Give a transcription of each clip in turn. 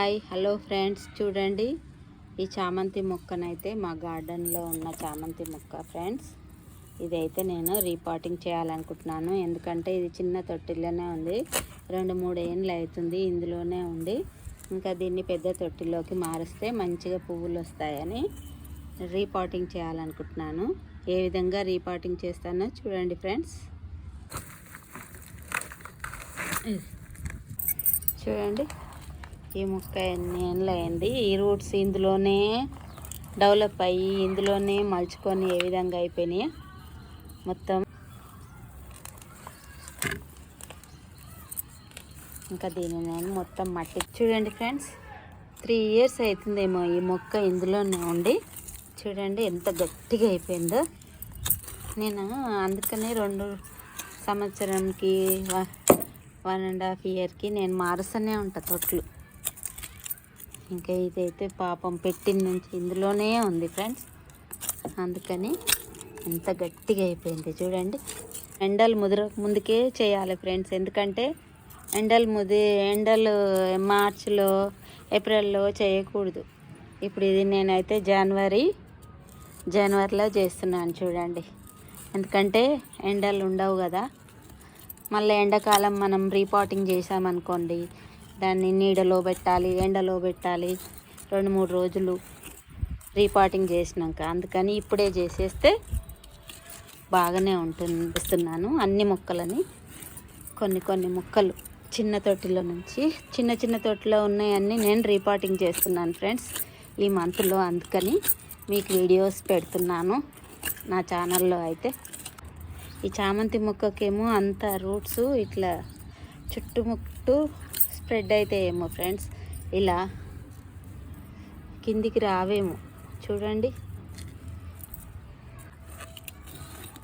Hi hello friends. చూడండి ఈ చామంతి మొక్కనైతే మా గార్డెన్లో ఉన్న చామంతి మొక్క ఫ్రెండ్స్. ఇదైతే నేను రీపాటింగ్ చేయాలనుకుంటున్నాను. ఎందుకంటే ఇది చిన్న తొట్టిలోనే ఉంది. రెండు మూడు ఏళ్ళు అవుతుంది ఇందులోనే ఉంది. ఇంకా దీన్ని పెద్ద తొట్టిలోకి మారిస్తే మంచిగా పువ్వులు వస్తాయని రీపాటింగ్ చేయాలనుకుంటున్నాను. ఏ విధంగా రీపాటింగ్ చేస్తానో చూడండి ఫ్రెండ్స్. చూడండి. ఈ మొక్క ఎన్ని ఏళ్ళయింది ఈ రూట్స్ ఇందులోనే డెవలప్ అయ్యి ఇందులోనే మలుచుకొని ఏ విధంగా అయిపోయినాయి. మొత్తం ఇంకా దీన్ని నేను మొత్తం మట్టి చూడండి ఫ్రెండ్స్ త్రీ ఇయర్స్ అవుతుందేమో ఈ మొక్క ఇందులోనే ఉండి. చూడండి ఎంత గట్టిగా అయిపోయిందో. నేను అందుకనే రెండు సంవత్సరంకి వన్ అండ్ హాఫ్ ఇయర్కి నేను మారుస్తూనే ఉంటా తొట్లు. ఇంకా ఇదైతే పాపం పెట్టిన నుంచి ఇందులోనే ఉంది ఫ్రెండ్స్. అందుకని ఎంత గట్టిగా అయిపోయింది చూడండి. ఎండలు ముదిర ముందుకే చేయాలి ఫ్రెండ్స్. ఎందుకంటే ఎండలు ముది ఎండలు మార్చిలో ఏప్రిల్లో చేయకూడదు. ఇప్పుడు ఇది నేనైతే జనవరి జనవరిలో చేస్తున్నాను చూడండి. ఎందుకంటే ఎండలు ఉండవు కదా. మళ్ళీ ఎండాకాలం మనం రీపాటింగ్ చేసామనుకోండి దాన్ని నీడలో పెట్టాలి ఎండలో పెట్టాలి. రెండు మూడు రోజులు రీపాటింగ్ చేసినాక. అందుకని ఇప్పుడే చేసేస్తే బాగానే ఉంటుంది ఇస్తున్నాను అన్ని మొక్కలని కొన్ని కొన్ని మొక్కలు చిన్న తొట్టిలో నుంచి చిన్న చిన్న తొట్టిలో ఉన్నాయన్నీ నేను రీపాటింగ్ చేస్తున్నాను ఫ్రెండ్స్ ఈ మంత్లో. అందుకని మీకు వీడియోస్ పెడుతున్నాను నా ఛానల్లో అయితే. ఈ చామంతి మొక్కకేమో అంత రూట్స్ ఇట్లా చుట్టుముట్టు స్ప్రెడ్ అవుతాయేమో ఫ్రెండ్స్. ఇలా కిందికి రావేమో. చూడండి.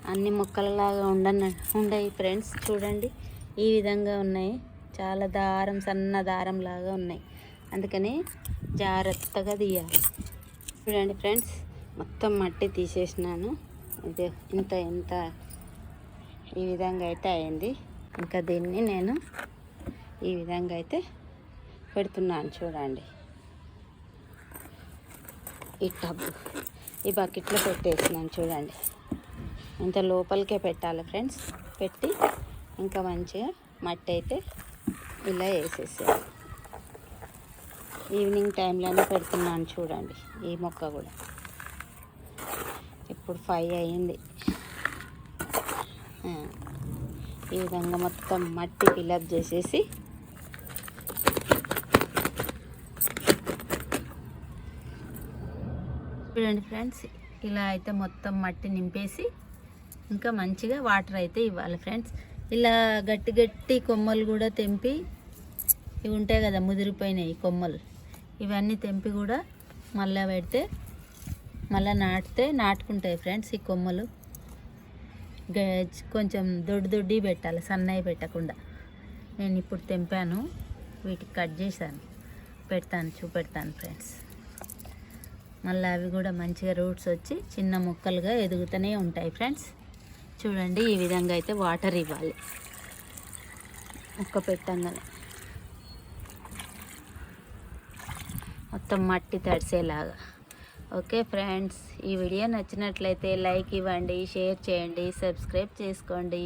అన్ని మొక్కలలాగా ఉండన ఉండయి ఫ్రెండ్స్. చూడండి. ఈ విధంగా ఉన్నాయి. చాలా దారం సన్న దారం లాగా ఉన్నాయి. అందుకని జాగ్రత్తగా తీయాలి. చూడండి ఫ్రెండ్స్. మొత్తం మట్టి తీసేసినాను. ఇది ఇంత ఇంత ఈ విధంగా అయితే అయింది. ఇంకా దీన్ని నేను ఈ విధంగా అయితే పెడుతున్నాను చూడండి. ఈ టబ్ ఈ బకెట్లో పెట్టేసినాను చూడండి. ఇంత లోపలికే పెట్టాలి ఫ్రెండ్స్. పెట్టి ఇంకా మంచిగా మట్టి అయితే ఇలా వేసేసాను ఈవినింగ్ టైంలోనే పెడుతున్నాను చూడండి ఈ మొక్క కూడా. ఇప్పుడు ఫైవ్ అయ్యింది ఈ విధంగా మొత్తం మట్టి ఫిలప్ చేసేసి చూడండి ఫ్రెండ్స్ ఇలా అయితే మొత్తం మట్టి నింపేసి ఇంకా మంచిగా వాటర్ అయితే ఇవ్వాలి ఫ్రెండ్స్. ఇలా గట్టి గట్టి కొమ్మలు కూడా తెంపి ఇవి ఉంటాయి కదా ముదిరిపోయినాయి కొమ్మలు. ఇవన్నీ తెంపి కూడా మళ్ళీ పెడితే మళ్ళీ నాటితే నాటుకుంటాయి ఫ్రెండ్స్ ఈ కొమ్మలు. కొంచెం దొడ్డు దొడ్డి పెట్టాలి సన్నవి పెట్టకుండా. నేను ఇప్పుడు తెంపాను వీటికి కట్ చేశాను. పెడతాను చూపెడతాను ఫ్రెండ్స్. మళ్ళీ అవి కూడా మంచిగా రూట్స్ వచ్చి చిన్న ముక్కలుగా ఎదుగుతూనే ఉంటాయి ఫ్రెండ్స్. చూడండి ఈ విధంగా అయితే వాటర్ ఇవ్వాలి. ముక్క పెట్టంగానే. మొత్తం మట్టి తడిసేలాగా. ఓకే ఫ్రెండ్స్ ఈ వీడియో నచ్చినట్లయితే లైక్ ఇవ్వండి షేర్ చేయండి సబ్స్క్రైబ్ చేసుకోండి.